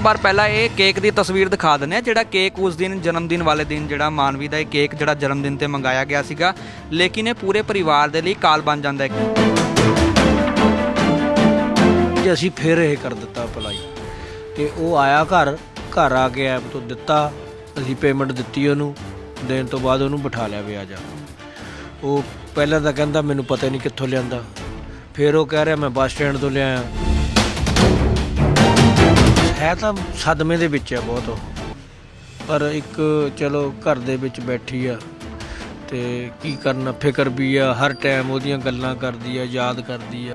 ਇੱਕ ਵਾਰ ਪਹਿਲਾਂ ਇਹ ਕੇਕ ਦੀ ਤਸਵੀਰ ਦਿਖਾ ਦਿੰਦੇ ਆ ਜਿਹੜਾ ਕੇਕ ਉਸ ਦਿਨ ਜਨਮ ਦਿਨ ਵਾਲੇ ਦਿਨ ਜਿਹੜਾ ਮਾਨਵੀ ਦਾ ਇਹ ਕੇਕ ਜਿਹੜਾ ਜਨਮ ਦਿਨ ਤੇ ਮੰਗਾਇਆ ਗਿਆ ਸੀਗਾ। ਲੇਕਿਨ ਇਹ ਪੂਰੇ ਪਰਿਵਾਰ ਦੇ ਲਈ ਕਾਲ ਬਣ ਜਾਂਦਾ ਹੈ ਜੇ, ਅਸੀਂ ਫਿਰ ਇਹ ਕਰ ਦਿੱਤਾ ਅਪਲਾਈ ਤੇ ਉਹ ਆਇਆ ਘਰ ਘਰ ਆ ਕੇ ਐਪ ਤੋਂ ਦਿੱਤਾ, ਅਸੀਂ ਪੇਮੈਂਟ ਦਿੱਤੀ ਉਹਨੂੰ, ਦੇਣ ਤੋਂ ਬਾਅਦ ਉਹਨੂੰ ਬਿਠਾ ਲਿਆ ਵੀ ਆ ਜਾ। ਉਹ ਪਹਿਲਾਂ ਤਾਂ ਕਹਿੰਦਾ ਮੈਨੂੰ ਪਤਾ ਹੀ ਨਹੀਂ ਕਿੱਥੋਂ ਲਿਆਂਦਾ। ਫਿਰ ਉਹ ਕਹਿ ਰਿਹਾ, ਮੈਂ ਬੱਸ ਸਟੈਂਡ ਤੋਂ ਲਿਆਇਆ। ਹੈ ਤਾਂ ਸਦਮੇ ਦੇ ਵਿੱਚ ਆ ਬਹੁਤ ਉਹ। ਪਰ ਇੱਕ ਚਲੋ ਘਰ ਦੇ ਵਿੱਚ ਬੈਠੀ ਆ ਤੇ ਕੀ ਕਰਨਾ, ਫਿਕਰ ਵੀ ਆ, ਹਰ ਟਾਈਮ ਉਹਦੀਆਂ ਗੱਲਾਂ ਕਰਦੀ ਆ, ਯਾਦ ਕਰਦੀ ਆ।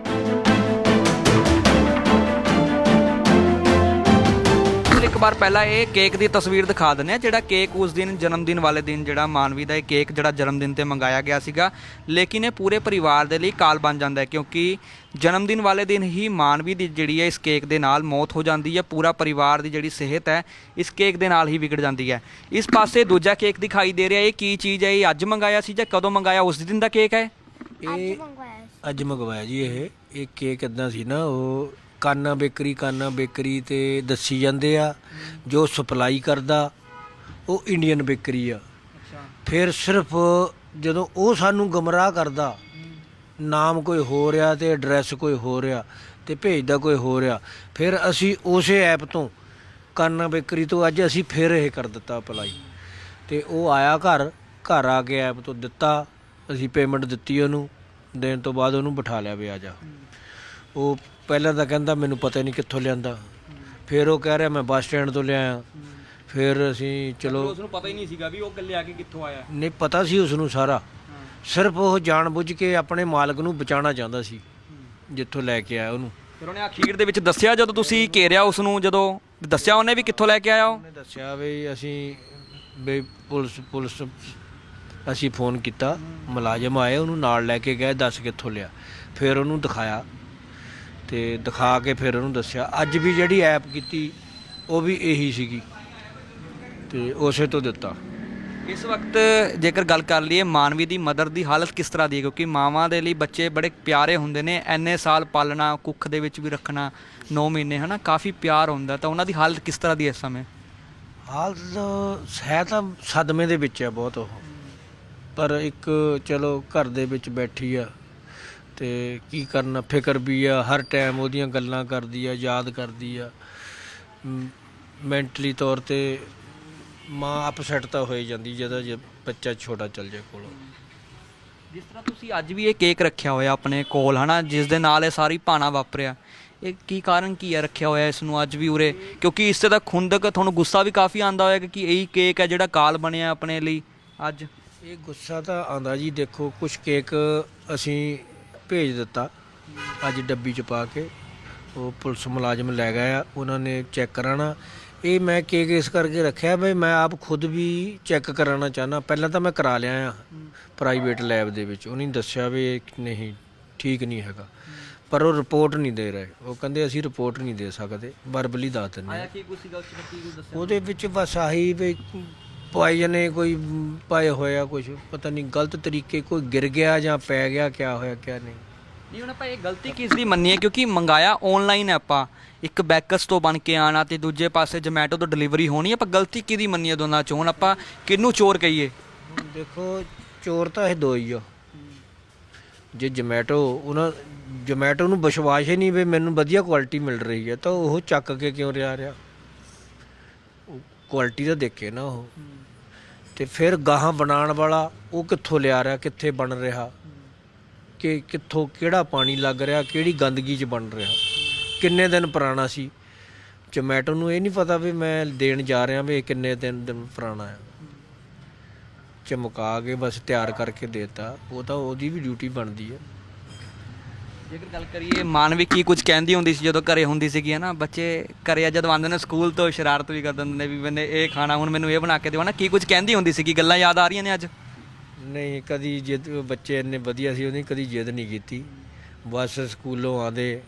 ਵਾਰ ਪਹਿਲਾਂ ਇਹ ਕੇਕ ਦੀ ਤਸਵੀਰ ਦਿਖਾ ਦਿੰਦੇ ਆ ਜਿਹੜਾ ਕੇਕ ਉਸ ਦਿਨ ਜਨਮ ਦਿਨ ਵਾਲੇ ਦਿਨ ਜਿਹੜਾ ਮਾਨਵੀ ਦਾ ਇਹ ਕੇਕ ਜਿਹੜਾ ਜਨਮ ਦਿਨ ਤੇ ਮੰਗਾਇਆ ਗਿਆ ਸੀਗਾ। ਲੇਕਿਨ ਇਹ ਪੂਰੇ ਪਰਿਵਾਰ ਦੇ ਲਈ ਕਾਲ ਬਣ ਜਾਂਦਾ ਹੈ ਕਿਉਂਕਿ ਜਨਮ ਦਿਨ ਵਾਲੇ ਦਿਨ ਹੀ ਮਾਨਵੀ ਦੀ ਜਿਹੜੀ ਹੈ ਇਸ ਕੇਕ ਦੇ ਨਾਲ ਮੌਤ ਹੋ ਜਾਂਦੀ ਹੈ। ਪੂਰਾ ਪਰਿਵਾਰ ਦੀ ਜਿਹੜੀ ਸਿਹਤ ਹੈ ਇਸ ਕੇਕ ਦੇ ਨਾਲ ਹੀ ਵਿਗੜ ਜਾਂਦੀ ਹੈ। ਇਸ ਪਾਸੇ ਦੂਜਾ ਕੇਕ ਦਿਖਾਈ ਦੇ ਰਿਹਾ ਇਹ ਕੀ ਚੀਜ਼ ਹੈ? ਇਹ ਅੱਜ ਮੰਗਾਇਆ ਸੀ ਜਾਂ ਕਦੋਂ ਮੰਗਾਇਆ? ਉਸ ਦਿਨ ਦਾ ਕੇਕ ਹੈ? ਇਹ ਅੱਜ ਮੰਗਵਾਇਆ ਜੀ ਇਹ। ਇਹ ਕੇਕ ਇਦਾਂ ਸੀ ਨਾ ਉਹ ਕਾਨਾ ਬੇਕਰੀ ਕਾਨਾ ਬੇਕਰੀ ਤੇ ਦੱਸੀ ਜਾਂਦੇ ਆ ਜੋ ਸਪਲਾਈ ਕਰਦਾ ਉਹ ਇੰਡੀਅਨ ਬੇਕਰੀ ਆ। ਫਿਰ ਸਿਰਫ ਜਦੋਂ ਉਹ ਸਾਨੂੰ ਗਮਰਾਹ ਕਰਦਾ ਨਾਮ ਕੋਈ ਹੋ ਰਿਹਾ ਤੇ ਐਡਰੈਸ ਕੋਈ ਹੋ ਰਿਹਾ ਤੇ ਭੇਜਦਾ ਕੋਈ ਹੋ ਰਿਹਾ ਫਿਰ ਅਸੀਂ ਉਸੇ ਐਪ ਤੋਂ ਕਾਨਾ ਬੇਕਰੀ ਤੋਂ ਅੱਜ ਅਸੀਂ ਫਿਰ ਇਹ ਕਰ ਦਿੱਤਾ ਅਪਲਾਈ ਤੇ ਉਹ ਆਇਆ ਘਰ ਘਰ ਆ ਕੇ ਐਪ ਤੋਂ ਦਿੱਤਾ ਅਸੀਂ ਪੇਮੈਂਟ ਦਿੱਤੀ ਉਹਨੂੰ ਦੇਣ ਤੋਂ ਬਾਅਦ ਉਹਨੂੰ ਬਿਠਾ ਲਿਆ ਵੀ ਆ ਜਾ। ਉਹ ਪਹਿਲਾਂ ਤਾਂ ਕਹਿੰਦਾ ਮੈਨੂੰ ਪਤਾ ਨਹੀਂ ਕਿੱਥੋਂ ਲਿਆਂਦਾ। ਫਿਰ ਉਹ ਕਹਿ ਰਿਹਾ ਮੈਂ ਬੱਸ ਸਟੈਂਡ ਤੋਂ ਲਿਆਇਆ। ਫਿਰ ਅਸੀਂ ਚਲੋ ਉਸ ਨੂੰ ਪਤਾ ਹੀ ਨਹੀਂ ਸੀਗਾ ਵੀ ਉਹ ਕੱਲੇ ਆ ਕੇ ਕਿੱਥੋਂ ਆਇਆ। ਨਹੀਂ ਪਤਾ ਸੀ ਉਸ ਨੂੰ ਸਾਰਾ ਸਿਰਫ ਉਹ ਜਾਣਬੁੱਝ ਕੇ ਆਪਣੇ ਮਾਲਕ ਨੂੰ ਬਚਾਉਣਾ ਚਾਹੁੰਦਾ ਸੀ ਜਿੱਥੋਂ ਲੈ ਕੇ ਆਇਆ ਉਹਨੂੰ। ਫਿਰ ਉਹਨੇ ਅਖੀਰ ਦੇ ਵਿੱਚ ਦੱਸਿਆ ਜਦੋਂ ਤੁਸੀਂ ਘੇਰਿਆ ਉਸ ਨੂੰ ਜਦੋਂ ਦੱਸਿਆ ਉਹਨੇ ਵੀ ਕਿੱਥੋਂ ਲੈ ਕੇ ਆਇਆ ਉਹ? ਉਹਨੇ ਦੱਸਿਆ ਵੀ ਅਸੀਂ ਵੀ ਪੁਲਿਸ ਪੁਲਿਸ ਅਸੀਂ ਫੋਨ ਕੀਤਾ ਮੁਲਾਜ਼ਮ ਆਏ ਉਹਨੂੰ ਨਾਲ ਲੈ ਕੇ ਗਏ ਦੱਸ ਕਿੱਥੋਂ ਲਿਆ। ਫਿਰ ਉਹਨੂੰ ਦਿਖਾਇਆ। ਤੇ ਦਿਖਾ ਕੇ ਫਿਰ ਉਹਨੂੰ ਦੱਸਿਆ। ਅੱਜ ਵੀ ਜਿਹੜੀ ਐਪ ਕੀਤੀ ਉਹ ਵੀ ਇਹੀ ਸੀਗੀ। ਤੇ ਉਸੇ ਤੋਂ ਦਿੱਤਾ। ਇਸ ਵਕਤ ਜੇਕਰ ਗੱਲ ਕਰ ਲਈਏ ਮਾਨਵੀ ਦੀ ਮਦਰ ਦੀ ਹਾਲਤ ਕਿਸ ਤਰ੍ਹਾਂ ਦੀ ਹੈ? ਕਿਉਂਕਿ ਮਾਵਾਂ ਦੇ ਲਈ ਬੱਚੇ ਬੜੇ ਪਿਆਰੇ ਹੁੰਦੇ ਨੇ। ਐਨੇ ਸਾਲ ਪਾਲਣਾ ਕੁੱਖ ਦੇ ਵਿੱਚ ਵੀ ਰੱਖਣਾ 9 ਮਹੀਨੇ ਹਨਾ ਕਾਫੀ ਪਿਆਰ ਹੁੰਦਾ। ਤਾਂ ਉਹਨਾਂ ਦੀ ਹਾਲਤ ਕਿਸ ਤਰ੍ਹਾਂ ਦੀ ਹੈ ਇਸ ਸਮੇਂ? ਹਾਲਤ ਹੈ ਤਾਂ ਸਦਮੇ ਦੇ ਵਿੱਚ ਹੈ ਬਹੁਤ ਉਹ। ਪਰ ਇੱਕ ਚਲੋ ਘਰ ਦੇ ਵਿੱਚ ਬੈਠੀ ਆ। ਤੇ ਕੀ ਕਰਨਾ ਫਿਕਰ ਵੀ ਆ ਹਰ ਟਾਈਮ ਉਹਦੀਆਂ ਗੱਲਾਂ ਕਰਦੀ ਆ ਯਾਦ ਕਰਦੀ ਆ। ਮੈਂਟਲੀ ਤੌਰ ਤੇ ਮਾਂ ਅਪਸੈਟ ਤਾਂ ਹੋਈ ਜਾਂਦੀ ਜਦੋਂ ਜੇ ਬੱਚਾ ਛੋਟਾ ਚੱਲ ਜਾਏ ਕੋਲੋਂ। ਜਿਸ ਤਰ੍ਹਾਂ ਤੁਸੀਂ ਅੱਜ ਵੀ ਇਹ ਕੇਕ ਰੱਖਿਆ ਹੋਇਆ ਆਪਣੇ ਕੋਲ ਹਨਾ ਜਿਸ ਦੇ ਨਾਲ ਇਹ ਸਾਰੀ ਭਾਣਾ ਵਾਪਰਿਆ। ਇਹ ਕੀ ਕਾਰਨ ਕੀ ਹੈ ਰੱਖਿਆ ਹੋਇਆ ਇਸ ਨੂੰ ਅੱਜ ਵੀ ਉਰੇ? ਕਿਉਂਕਿ ਇਸ ਤੇ ਤਾਂ ਖੁੰਦਕ ਤੁਹਾਨੂੰ ਗੁੱਸਾ ਵੀ ਕਾਫੀ ਆਂਦਾ ਹੋਏਗਾ ਕਿ ਇਹੀ ਕੇਕ ਹੈ ਜਿਹੜਾ ਕਾਲ ਬਣਿਆ ਆਪਣੇ ਲਈ ਅੱਜ। ਇਹ ਗੁੱਸਾ ਤਾਂ ਆਂਦਾ ਜੀ ਦੇਖੋ ਕੁਝ ਕੇਕ ਅਸੀਂ ਭੇਜ ਦਿੱਤਾ। ਅੱਜ ਡੱਬੀ ਚ ਪਾ ਕੇ ਉਹ ਪੁਲਿਸ ਮੁਲਾਜ਼ਮ ਲੈ ਗਏ ਆ। ਉਹਨਾਂ ਨੇ ਚੈੱਕ ਕਰਾਣਾ। ਇਹ ਮੈਂ ਕੇਕ ਇਸ ਕਰਕੇ ਰੱਖਿਆ ਵੀ ਮੈਂ ਆਪ ਖੁਦ ਵੀ ਚੈੱਕ ਕਰਾਉਣਾ ਚਾਹਨਾ ਪਹਿਲਾਂ ਤਾਂ ਮੈਂ ਕਰਾ ਲਿਆ ਆ ਪ੍ਰਾਈਵੇਟ ਲੈਬ ਦੇ ਵਿੱਚ। ਉਹਨੇ ਦੱਸਿਆ ਵੀ ਇਹ ਨਹੀਂ ਠੀਕ ਨਹੀਂ ਹੈਗਾ। ਪਰ ਉਹ ਰਿਪੋਰਟ ਨਹੀਂ ਦੇ ਰਹੇ। ਉਹ ਕਹਿੰਦੇ ਅਸੀਂ ਰਿਪੋਰਟ ਨਹੀਂ ਦੇ ਸਕਦੇ। ਦੱਸ ਦਿੰਦੇ ਹਾਂ। ਆਇਆ ਕੀ ਕੁਛ ਉਸ ਵਿੱਚ ਕੀ ਦੱਸਿਆ? ਉਹਦੇ ਵਿੱਚ ਬਸ ਆਹੀ ਵੀ ਪਾਈ ਨੇ ਕੋਈ ਪਾਏ ਹੋਇਆ ਕੁਝ ਪਤਾ ਨਹੀਂ ਗਲਤ ਤਰੀਕੇ ਕੋਈ ਗਿਰ ਗਿਆ ਜਾਂ ਪੈ ਗਿਆ ਕਿਆ ਹੋਇਆ ਕਿਆ ਨਹੀਂ। ਨਹੀਂ ਹੁਣ ਆਪਾਂ ਇਹ ਗਲਤੀ ਕਿਸ ਦੀ ਮੰਨੀ ਹੈ ਕਿਉਂਕਿ ਮੰਗਾਇਆ ਆਨਲਾਈਨ ਹੈ ਆਪਾਂ। ਇੱਕ ਬੈਕਸ ਤੋਂ ਬਣ ਕੇ ਆਣਾ ਤੇ ਦੂਜੇ ਪਾਸੇ ਜੋਮੈਟੋ ਤੋਂ ਡਿਲੀਵਰੀ ਹੋਣੀ ਆਪਾਂ ਗਲਤੀ ਕਿਹਦੀ ਮੰਨੀ ਹੈ ਦੋਨਾਂ ਚੋਂ? ਹੁਣ ਆਪਾਂ ਕਿਹਨੂੰ ਚੋਰ ਕਹੀਏ? ਦੇਖੋ ਚੋਰ ਤਾਂ ਇਹ ਦੋ ਹੀ ਆ। ਜੇ ਜੋਮੈਟੋ ਉਹਨਾਂ ਜੋਮੈਟੋ ਨੂੰ ਵਿਸ਼ਵਾਸ ਹੀ ਨਹੀਂ ਵੀ ਮੈਨੂੰ ਵਧੀਆ ਕੁਆਲਿਟੀ ਮਿਲ ਰਹੀ ਹੈ ਤਾਂ ਉਹ ਚੱਕ ਕੇ ਕਿਉਂ ਰਿਹਾ ਰਿਹਾ? ਕੁਆਲਿਟੀ ਦਾ ਦੇਖੇ ਨਾ ਉਹ। ਤੇ ਫਿਰ ਗਾਹਾਂ ਬਣਾਉਣ ਵਾਲਾ ਉਹ ਕਿੱਥੋਂ ਲਿਆ ਰਿਹਾ, ਕਿੱਥੇ ਬਣ ਰਿਹਾ? ਕਿ ਕਿੱਥੋਂ ਕਿਹੜਾ ਪਾਣੀ ਲੱਗ ਰਿਹਾ, ਕਿਹੜੀ ਗੰਦਗੀ 'ਚ ਬਣ ਰਿਹਾ? ਕਿੰਨੇ ਦਿਨ ਪੁਰਾਣਾ ਸੀ? ਜੋਮੈਟੋ ਨੂੰ ਇਹ ਨਹੀਂ ਪਤਾ ਵੀ ਮੈਂ ਦੇਣ ਜਾ ਰਿਹਾ ਵੀ ਇਹ ਕਿੰਨੇ ਦਿਨ ਦਿਨ ਪੁਰਾਣਾ ਹੈ ਚਮਕਾ ਕੇ ਬਸ ਤਿਆਰ ਕਰਕੇ ਦੇਤਾ। ਉਹ ਤਾਂ ਉਹਦੀ ਵੀ ਡਿਊਟੀ ਬਣਦੀ ਹੈ ਜੇਕਰ ਗੱਲ ਕਰੀਏ ਮਾਨਵੀ ਕੀ ਕੁਝ ਕਹਿੰਦੀ ਹੁੰਦੀ ਸੀ ਜਦੋਂ ਘਰੇ ਹੁੰਦੀ ਸੀਗੀ ਹੈ ਨਾ ਬੱਚੇ ਘਰੇ ਜਦੋਂ ਆਉਂਦੇ ਨੇ ਸਕੂਲ ਤੋਂ ਸ਼ਰਾਰਤ ਵੀ ਕਰ ਦਿੰਦੇ ਨੇ ਵੀ ਮੈਨੇ ਇਹ ਖਾਣਾ, ਹੁਣ ਮੈਨੂੰ ਇਹ ਬਣਾ ਕੇ ਦਿਓ ਨਾ ਕੀ ਕੁਝ ਕਹਿੰਦੀ ਹੁੰਦੀ ਸੀਗੀ? ਗੱਲਾਂ ਯਾਦ ਆ ਰਹੀਆਂ ਨੇ ਅੱਜ? ਨਹੀਂ, ਕਦੀ ਜਿੱਦ, ਬੱਚੇ ਇੰਨੇ ਵਧੀਆ ਸੀ ਉਹਨੇ ਕਦੀ ਜਿੱਦ ਨਹੀਂ ਕੀਤੀ। ਬਸ ਸਕੂਲੋਂ ਆਦੇ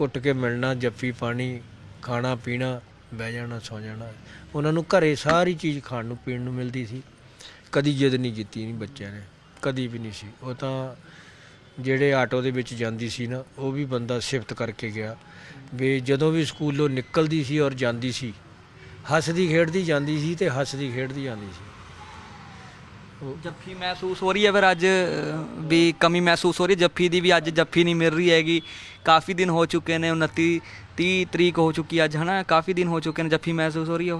ਘੁੱਟ ਕੇ ਮਿਲਣਾ, ਜੱਫੀ ਪਾਣੀ, ਖਾਣਾ ਪੀਣਾ, ਬਹਿ ਜਾਣਾ, ਸੌ ਜਾਣਾ। ਉਹਨਾਂ ਨੂੰ ਘਰੇ ਸਾਰੀ ਚੀਜ਼ ਖਾਣ ਨੂੰ, ਪੀਣ ਨੂੰ ਮਿਲਦੀ ਸੀ। ਕਦੀ ਜਿੱਦ ਨਹੀਂ ਕੀਤੀ ਨਹੀਂ ਬੱਚਿਆਂ ਨੇ, ਕਦੀ ਵੀ ਨਹੀਂ ਸੀ। ਉਹ ਤਾਂ ਜਿਹੜੇ ਆਟੋ ਦੇ ਵਿੱਚ ਜਾਂਦੀ ਸੀ ਨਾ ਉਹ ਵੀ ਬੰਦਾ ਸਿਫਤ ਕਰਕੇ ਗਿਆ। ਵੀ ਜਦੋਂ ਵੀ ਸਕੂਲੋਂ ਨਿਕਲਦੀ ਸੀ ਔਰ ਜਾਂਦੀ ਸੀ ਹੱਸਦੀ ਖੇਡਦੀ ਜਾਂਦੀ ਸੀ ਤੇ ਹੱਸਦੀ ਖੇਡਦੀ ਆਉਂਦੀ ਸੀ। ਜੱਫੀ ਮਹਿਸੂਸ ਹੋ ਰਹੀ ਹੈ ਫਿਰ ਅੱਜ ਵੀ ਕਮੀ ਮਹਿਸੂਸ ਹੋ ਰਹੀ ਹੈ। ਜੱਫੀ ਦੀ ਵੀ ਅੱਜ ਜੱਫੀ ਨਹੀਂ ਮਿਲ ਰਹੀ ਹੈਗੀ। ਕਾਫੀ ਦਿਨ ਹੋ ਚੁੱਕੇ ਨੇ 29 30 ਤਰੀਕ ਹੋ ਚੁੱਕੀ ਅੱਜ ਹਨਾ? ਕਾਫੀ ਦਿਨ ਹੋ ਚੁੱਕੇ ਨੇ ਜੱਫੀ ਮਹਿਸੂਸ ਹੋ ਰਹੀ ਹੈ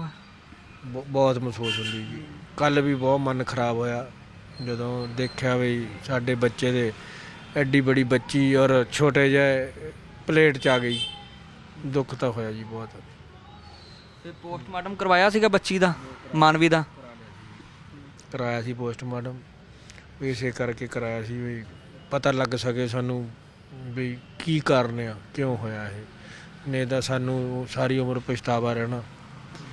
ਬਹੁਤ ਮਹਿਸੂਸ ਹੁੰਦੀ ਜੀ। ਕੱਲ ਵੀ ਬਹੁਤ ਮਨ ਖਰਾਬ ਹੋਇਆ। ਜਦੋਂ ਦੇਖਿਆ ਵੀ ਸਾਡੇ ਬੱਚੇ ਦੇ ਐਡੀ ਬੜੀ ਬੱਚੀ ਔਰ ਛੋਟੇ ਜਿਹੇ ਪਲੇਟ ਚ ਆ ਗਈ। ਦੁੱਖ ਤਾਂ ਹੋਇਆ ਜੀ ਬਹੁਤ। ਤੇ ਪੋਸਟਮਾਰਟਮ ਕਰਵਾਇਆ ਸੀਗਾ ਬੱਚੀ ਦਾ ਮਾਨਵੀ ਦਾ? ਕਰਾਇਆ ਸੀ ਪੋਸਟਮਾਰਟਮ। ਇਸੇ ਕਰਕੇ ਕਰਾਇਆ ਸੀ ਵੀ ਪਤਾ ਲੱਗ ਸਕੇ ਸਾਨੂੰ ਵੀ ਕੀ ਕਾਰਨ ਆ ਕਿਉਂ ਹੋਇਆ ਇਹ। ਨਹੀਂ ਤਾਂ ਸਾਨੂੰ ਸਾਰੀ ਉਮਰ ਪਛਤਾਵਾ ਰਹਿਣਾ।